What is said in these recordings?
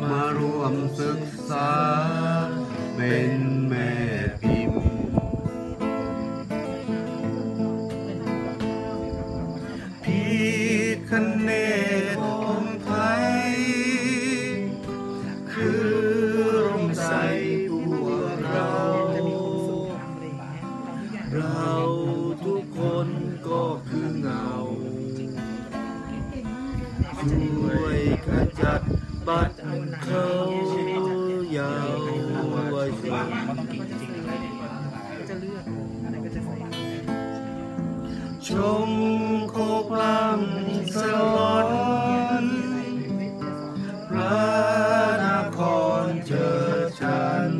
มารวมศึกษา เป็นแม่พิมพ์ พี่คะเนตองค์ไทย คือร่มใสพวกเรา เราทุกคนก็คือเงาช่วยขจัด บัตรเขายาวไว้สิจะเลือกอะไรก็จะใส่ชมโคกลำสลอนพระนครเชิดชัน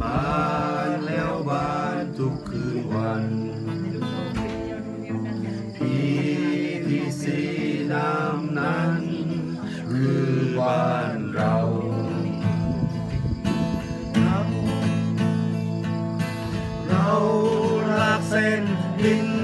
บา คือบ้านเราเรารักเส้นดิน